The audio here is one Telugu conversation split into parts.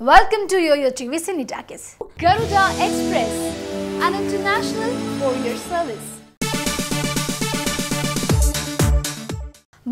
Welcome to YoYo TV Cine Takis. Garuda Express, an international courier service.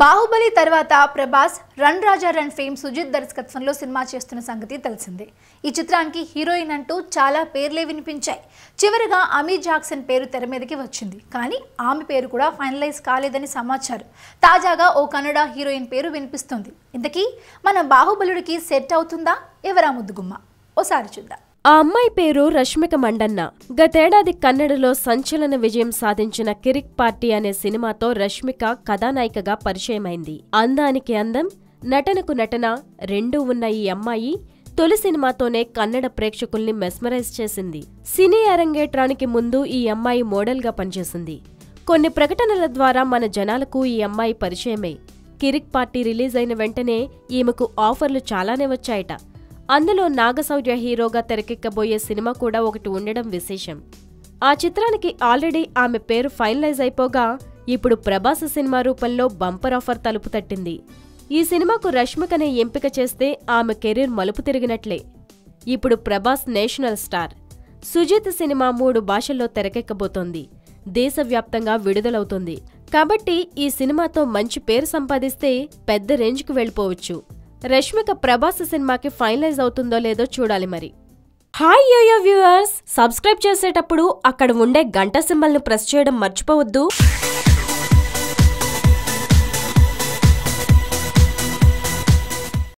Baahubali తర్వాత Prabhas run Raja run fame Sujeeth దర్శకత్వంలో సినిమా చేస్తున్న సంగతి తెలిసిందే. ఈ చిత్రానికి హీరోయిన్ అంటూ చాలా పేర్లే వినిపించాయి. చివరిగా అమీ జాక్సన్ పేరు తెర మీదకి వచ్చింది. కానీ ఆమె పేరు కూడా ఫైనలైజ్ కాలేదని సమాచారం. తాజాగా ఓ కన్నడ హీరోయిన్ పేరు వినిపిస్తుంది. ఇంతకీ మన బాహుబలుడికి సెట్ అవుతుందా? ఎవరా ముద్దుగుమ్మ? ఓసారి చూద్దాం. ఆ అమ్మాయి పేరు రష్మిక మండన్న. గతేడాది కన్నడలో సంచలన విజయం సాధించిన కిరిక్ పార్టీ అనే సినిమాతో రష్మిక కథానాయికగా పరిచయమైంది. అందానికి అందం నటనకు నటన రెండూ ఉన్న ఈ అమ్మాయి తొలి సినిమాతోనే కన్నడ ప్రేక్షకుల్ని మెస్మరైజ్ చేసింది. సినీ అరంగేట్రానికి ముందు ఈ అమ్మాయి మోడల్గా పనిచేసింది. కొన్ని ప్రకటనల ద్వారా మన జనాలకు ఈ అమ్మాయి పరిచయమే. కిరిక్ పార్టీ రిలీజ్ అయిన వెంటనే ఈమెకు ఆఫర్లు చాలానే వచ్చాయట. అందులో నాగశౌర్య హీరోగా తెరకెక్కబోయే సినిమా కూడా ఒకటి ఉండడం విశేషం. ఆ చిత్రానికి ఆల్రెడీ ఆమె పేరు ఫైనలైజ్ అయిపోగా ఇప్పుడు ప్రభాస్ సినిమా రూపంలో బంపర్ ఆఫర్ తలుపు తట్టింది. ఈ సినిమాకు రష్మికనే ఎంపిక చేస్తే ఆమె కెరీర్ మలుపు తిరిగినట్లే. ఇప్పుడు Prabhas national star. Sujeeth cinema మూడు భాషల్లో తెరకెక్కబోతోంది. దేశవ్యాప్తంగా విడుదలవుతుంది. కాబట్టి ఈ సినిమాతో మంచి పేరు సంపాదిస్తే పెద్ద రేంజ్కు వెళ్ళిపోవచ్చు. రష్మిక ప్రభాస్ సినిమాకి ఫైనలైజ్ అవుతుందో లేదో చూడాలి మరి. హాయ్ యోయో వ్యూవర్స్ సబ్స్క్రైబ్ చేసేటప్పుడు అక్కడ ఉండే గంట సింబల్ను ప్రెస్ చేయడం మర్చిపోవద్దు.